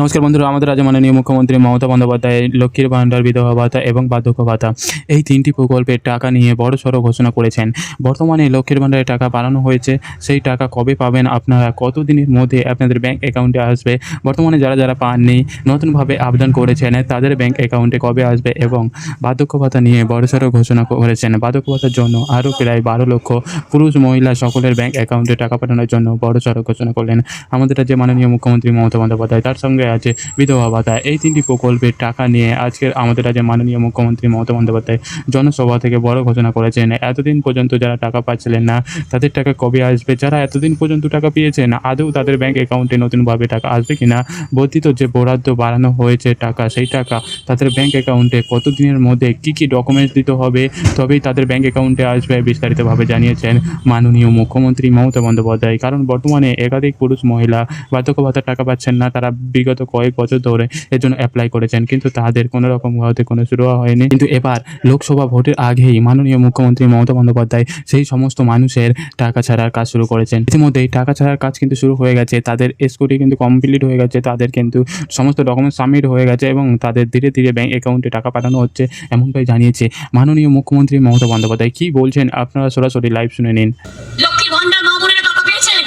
নমস্কার বন্ধুরা, আমাদের রাজ্য মাননীয় মুখ্যমন্ত্রী মমতা বন্দ্যোপাধ্যায়, লক্ষ্মীর ভাণ্ডার বিধবা ভাতা এবং বার্ধক্য ভাতা এই তিনটি প্রকল্পের টাকা নিয়ে বড় সড়ো ঘোষণা করেছেন। বর্তমানে লক্ষ্মীর ভাণ্ডারের টাকা বাড়ানো হয়েছে, সেই টাকা কবে পাবেন আপনারা কত দিনের মধ্যে আপনাদের ব্যাংক অ্যাকাউন্টে আসবে, বর্তমানে যারা যারা পাননি, নতুনভাবে আবেদন করেছেন, তাদের ব্যাংক অ্যাকাউন্টে কবে আসবে এবং বার্ধক্য ভাতা নিয়ে বড় সড়ো ঘোষণা করেছেন। বার্ধক্য ভাতার জন্য আরও প্রায় বারো লক্ষ পুরুষ, মহিলা সকলের ব্যাংক অ্যাকাউন্টে টাকা পাঠানোর জন্য বড় সড়ো ঘোষণা করলেন। আমাদের রাজ্যে মাননীয় মুখ্যমন্ত্রী মমতা বন্দ্যোপাধ্যায়, তার সঙ্গে আছে বিধবা ভাতা। এই তিনটি প্রকল্পের টাকা নিয়ে আজকের আমাদের রাজ্যের মাননীয় মুখ্যমন্ত্রী মমতা বন্দ্যোপাধ্যায় জনসভা থেকে বড় ঘোষণা করেছেন। এতদিন পর্যন্ত যারা টাকা পাচ্ছিলেন না, তাদের টাকা কবে আসবে? যারা এতদিন পর্যন্ত টাকা পেয়েছেন, আদৌ তাদের ব্যাংক অ্যাকাউন্টে নতুনভাবে টাকা আসবে কিনা? বর্ধিত যে বরাদ্দ বাড়ানো হয়েছে টাকা, সেই টাকা তাদের ব্যাংক অ্যাকাউন্টে কত দিনের মধ্যে কী কী ডকুমেন্টস দিতে হবে? তবেই তাদের ব্যাংক অ্যাকাউন্টে আসবে বিস্তারিতভাবে জানিয়েছেন মাননীয় মুখ্যমন্ত্রী মমতা বন্দ্যোপাধ্যায়। কারণ বর্তমানে একাধিক পুরুষ মহিলা বার্ধক্য ভাতার টাকা পাচ্ছেন না, তারা বিগত কয়েক বছর ধরে এর জন্য অ্যাপ্লাই করেছেন। কিন্তু তাদের কোনো রকম ভাবে কোনো শুরু হয়নি। কিন্তু এবার লোকসভা ভোটের আগেই মাননীয় মুখ্যমন্ত্রী মমতা বন্দ্যোপাধ্যায় সেই সমস্ত মানুষের টাকা ছাড়ার কাজ শুরু করেছেন। ইতিমধ্যেই টাকা ছাড়ার কাজ কিন্তু শুরু হয়ে গেছে। তাদের এসকুটি কিন্তু কমপ্লিট হয়ে গেছে। তাদের কিন্তু সমস্ত ডকুমেন্ট সাবমিট হয়ে গেছে এবং তাদের ধীরে ধীরে ব্যাংক অ্যাকাউন্টে টাকা পাঠানো হচ্ছে এমনটাই জানিয়েছে মাননীয় মুখ্যমন্ত্রী মমতা বন্দ্যোপাধ্যায়। কি বলছেন? আপনারা সরাসরি লাইভ শুনে নিন মা বোনেরা টাকা পেয়েছেন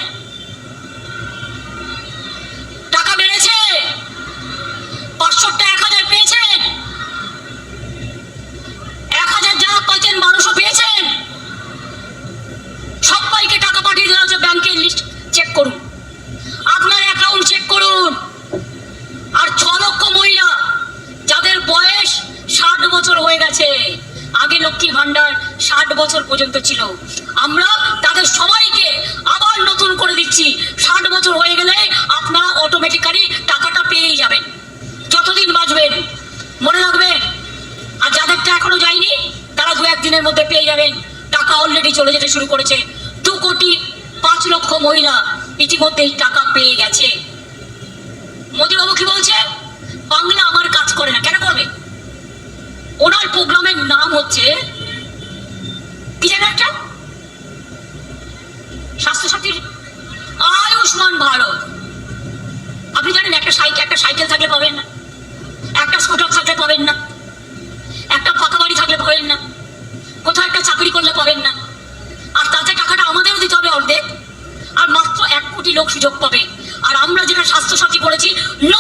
টাকা বেড়েছে পাঁচশোটা এক হাজার পেয়েছেন এক হাজার যা পাচ্ছেন বারোশো পেয়েছেন সবাইকে টাকা পাঠিয়ে দেওয়া হচ্ছে ব্যাংকের লিস্ট চেক করুন আপনার অ্যাকাউন্ট চেক করুন আর ছ লক্ষ মহিলা যাদের বয়স ষাট বছর হয়ে গেছে। আগে লক্ষ্মী ভান্ডার ষাট বছর পর্যন্ত ছিল। আমরা তাদের সবাইকে আবার নতুন করে দিচ্ছি। ষাট বছর হয়ে গেলে আপনারা অটোমেটিক্যালি টাকাটা পেয়েই যাবেন। যতদিন বাঁচবেন। মনে রাখবেন আর যাদেরটা এখনও যায়নি, তারা দু একদিনের মধ্যে পেয়ে যাবেন। টাকা অলরেডি চলে যেতে শুরু করেছে। দু কোটি পাঁচ লক্ষ মহিলা ইতিমধ্যেই টাকা পেয়ে গেছে। মোদীবাবু কি বলছে? বাংলা আমার কাজ করে না। কেন ওনার প্রোগ্রামের নাম হচ্ছে একটা? আয়ুষ্মান ভারত। আপনি জানেন একটা সাইকেল একটা সাইকেল থাকলে পাবেন না। একটা স্কুটার থাকলে পাবেন না। একটা ফাঁকা বাড়ি থাকলে পাবেন না। কোথাও একটা চাকরি করলে পাবেন না। আর তাতে টাকাটা আমাদেরও দিতে হবে অর্ধেক। আর মাত্র এক কোটি লোক সুযোগ পাবে। আর আমরা যেটা স্বাস্থ্যসাথী করেছি ন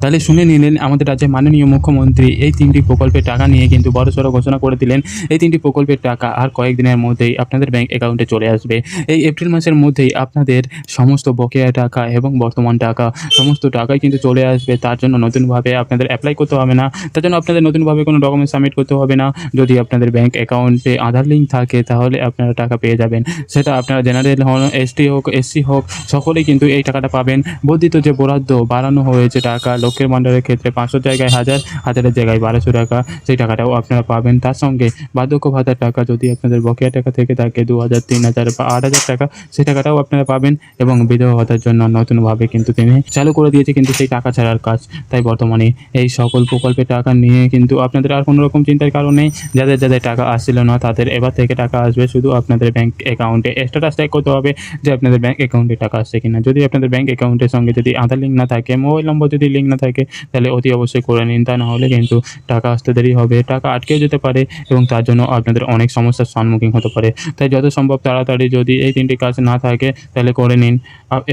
তাহলে শুনে নিলেন আমাদের রাজ্যের মাননীয় মুখ্যমন্ত্রী এই তিনটি প্রকল্পের টাকা নিয়ে কিন্তু বড়সড় ঘোষণা করে দিলেন। এই তিনটি প্রকল্পের টাকা আর কয়েকদিনের মধ্যেই আপনাদের ব্যাংক অ্যাকাউন্টে চলে আসবে। এই এপ্রিল মাসের মধ্যেই আপনাদের সমস্ত বকেয়া টাকা এবং বর্তমান টাকা সমস্ত টাকাই কিন্তু চলে আসবে। তার জন্য নতুনভাবে আপনাদের অ্যাপ্লাই করতে হবে না। তার জন্য আপনাদের নতুনভাবে কোনো ডকুমেন্ট সাবমিট করতে হবে না। যদি আপনাদের ব্যাংক অ্যাকাউন্টে আধার লিঙ্ক থাকে, তাহলে আপনারা টাকা পেয়ে যাবেন। সেটা আপনারা জেনারেল হন এসটি হোক এসসি হোক, সকলেই কিন্তু এই টাকাটা পাবেন। বর্ধিত যে বরাদ্দ বাড়ানো হয়েছে টাকা লক্ষ্যের ভাণ্ডারের ক্ষেত্রে পাঁচশো জায়গায় হাজার, হাজারের জায়গায় বারোশো টাকা, সেই টাকাটাও আপনারা পাবেন। তার সঙ্গে বার্ধক্য ভাতার টাকা যদি আপনাদের বকেয়া টাকা থেকে থাকে দু হাজার, তিন হাজার বা আট হাজার টাকা, সেই টাকাটাও আপনারা পাবেন এবং বিধবা ভাতার জন্য নতুনভাবে কিন্তু তিনি চালু করে দিয়েছে কিন্তু সেই টাকা ছাড়ার কাজ। তাই বর্তমানে এই সকল প্রকল্পের টাকা নিয়ে কিন্তু আপনাদের আর কোনো রকম চিন্তার কারণ নেই। যাদের যাদের টাকা আসছিল না, তাদের এবার থেকে টাকা আসবে। শুধু আপনাদের ব্যাংক অ্যাকাউন্টে স্ট্যাটাস চেক করতে হবে যে আপনাদের ব্যাংক অ্যাকাউন্টে টাকা আসছে কিনা। যদি আপনাদের ব্যাংক অ্যাকাউন্টের সঙ্গে যদি আধার লিঙ্ক না থাকে মোবাইল নম্বর যদি লিঙ্ক না থাকে, তাহলে অতি অবশ্যই করে নিন। তা না হলে কিন্তু টাকা আসতে দেরি হবে। টাকা আটকেও যেতে পারে এবং তার জন্য আপনাদের অনেক সমস্যার সম্মুখীন হতে পারে। তাই যত সম্ভব তাড়াতাড়ি যদি এই তিনটি কাজ না থাকে, তাহলে করে নিন।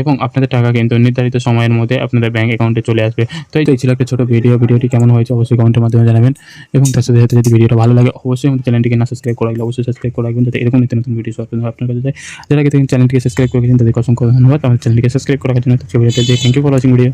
এবং আপনাদের টাকা কিন্তু নির্ধারিত সময়ের মধ্যে আপনাদের ব্যাঙ্ক অ্যাকাউন্টে চলে আসবে। তো এই ছিল একটা ছোটো ভিডিও। ভিডিওটি কেমন হয়েছে অবশ্যই কমেন্টের মাধ্যমে জানাবেন। এবং তার সাথে সাথে যদি ভিডিওটা ভালো লাগে, অবশ্যই আমাদের চ্যানেলটিকে না সাবস্ক্রাইব করা লাগলে অবশ্যই সাবস্ক্রাইব করা রাখবেন। যাতে এরকম নিত্য নতুন ভিডিও আপনার কাছে যায়। যারা থেকে চ্যানেলটিকে সাবস্ক্রাইব করেছেন, তাদেরকে অসংখ্য ধন্যবাদ। আমাদের চ্যানেলটিকে সাবস্ক্রাইব করার জন্য thank you for watching video